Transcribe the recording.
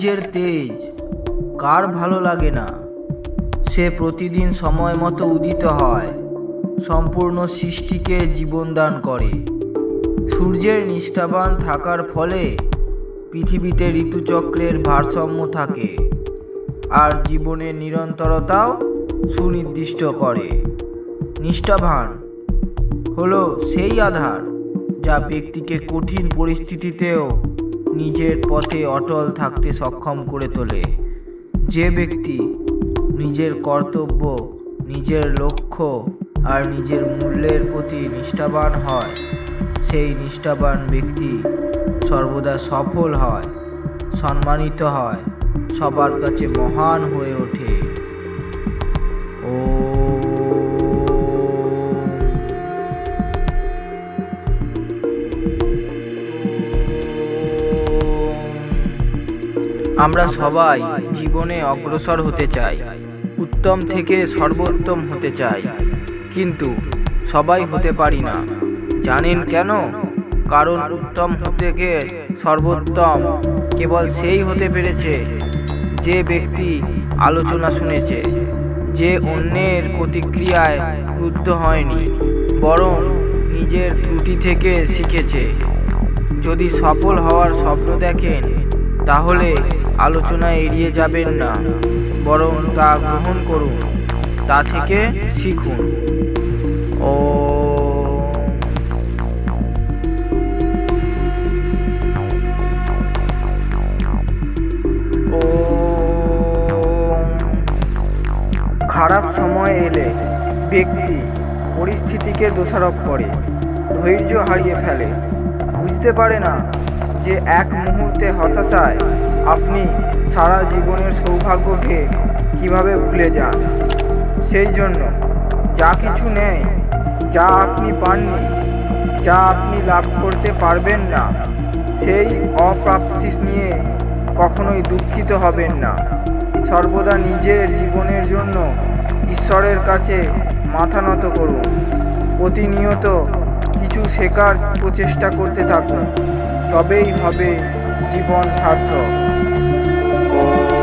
সূর্যের তেজ। কার ভালো লাগে না? সে প্রতিদিন সময় মতো উদিত হয়। সম্পূর্ণ সৃষ্টিকে জীবনদান করে। সূর্যের নিষ্ঠাবান থাকার ফলে পৃথিবীতে ঋতুচক্রের ভারসাম্য থাকে আর জীবনের নিরন্তরতাও সুনির্দিষ্ট করে। নিষ্ঠাবান হলো সেই আধার যা ব্যক্তিকে কঠিন পরিস্থিতিতেও নিজের পথে অটল থাকতে সক্ষম করে তোলে। যে ব্যক্তি নিজের কর্তব্য, নিজের লক্ষ্য আর নিজের মূল্যের প্রতি নিষ্ঠাবান হয়, সেই নিষ্ঠাবান ব্যক্তি সর্বদা সফল হয়, সম্মানিত হয়, সবার কাছে মহান হয়ে ওঠে। আমরা সবাই জীবনে অগ্রসর হতে চাই, উত্তম থেকে সর্বোত্তম হতে চাই। কিন্তু সবাই হতে পারি না। জানেন কেন? কারণ উত্তম থেকে সর্বোত্তম কেবল সেই হতে পেরেছে যে ব্যক্তি আলোচনা শুনেছে, যে অন্যের প্রতিক্রিয়ায় ক্রুদ্ধ হয়নি, বরং নিজের ত্রুটি থেকে শিখেছে। যদি সফল হওয়ার স্বপ্ন দেখেন, তাহলে আলোচনা এড়িয়ে যাবেন না, বরং তা গ্রহণ করুন, তা থেকে শিখুন। ও খারাপ সময় এলে ব্যক্তি পরিস্থিতিকে দোষারোপ করে, ধৈর্য হারিয়ে ফেলে। বুঝতে পারে না যে এক মুহূর্তে হতাশায় আপনি সারা জীবনের সৌভাগ্যকে কীভাবে ভুলে যান? সেই জন্য যা কিছু নেই যা আপনি পাননি, যা আপনি লাভ করতে পারবেন না, সেই অপ্রাপ্তি নিয়ে কখনোই দুঃখিত হবেন না। সর্বদা নিজের জীবনের জন্য ঈশ্বরের কাছে মাথা নত করুন। প্রতিনিয়ত কিছু শেখার প্রচেষ্টা করতে থাকুন। তবেই হবে জীবন সার্থক। Thank you.